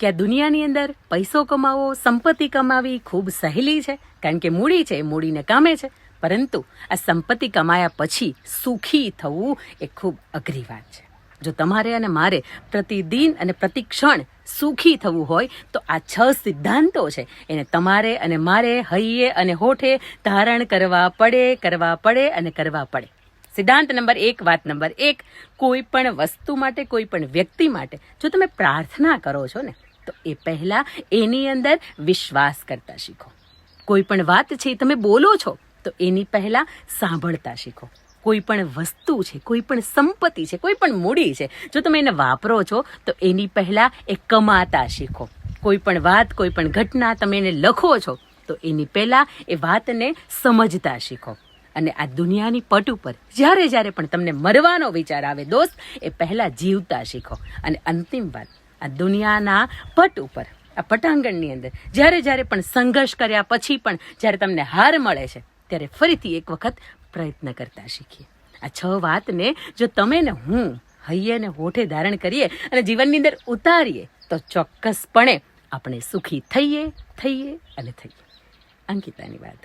કે આ દુનિયાની અંદર પૈસો કમાવો, સંપત્તિ કમાવી ખૂબ સહેલી છે, કારણ કે મૂડી છે, એ મૂડીને કામે છે. પરંતુ આ સંપત્તિ કમાયા પછી સુખી થવું એ ખૂબ અઘરી વાત છે. જો તમારે અને મારે પ્રતિદિન અને પ્રતિક્ષણ સુખી થવું હોય, તો આ છ સિદ્ધાંતો છે. એને તમારે અને મારે હૈયે અને હોઠે ધારણ કરવા પડે કરવા પડે અને કરવા પડે. સિદ્ધાંત નંબર એક, વાત નંબર એક, કોઈ પણ વસ્તુ માટે, કોઈ પણ વ્યક્તિ માટે, જો તમે પ્રાર્થના કરો છો ને તો એ પહેલાં એની અંદર વિશ્વાસ કરતા શીખો. કોઈ પણ વાત છે તમે બોલો છો, તો એની પહેલાં સાંભળતા શીખો. કોઈ પણ વસ્તુ છે, કોઈ પણ સંપત્તિ છે, કોઈ પણ મૂડી છે, જો તમે એને વાપરો છો, તો એની પહેલાં એ કમાતા શીખો. કોઈ પણ વાત, કોઈ પણ ઘટના તમે એને લખો છો, તો એની પહેલાં એ વાતને સમજતા શીખો. અને આ દુનિયાની પટ ઉપર જ્યારે જ્યારે પણ તમને મરવાનો વિચાર આવે દોસ્ત, એ પહેલાં જીવતા શીખો. અને અંતિમ વાત આ દુનિયાના પટ ઉપર, આ પટાંગણની અંદર. જ્યારે જ્યારે પણ સંઘર્ષ કર્યા પછી પણ જ્યારે તમને હાર મળે છે, ત્યારે ફરીથી એક વખત પ્રયત્ન કરતા શીખીએ. આ છ વાતને જો તમે ને હું હૈયે ને હોઠે ધારણ કરીએ અને જીવનની અંદર ઉતારીએ, તો ચોક્કસપણે આપણે સુખી થઈએ થઈએ અને થઈએ. અંકિતાની વાત.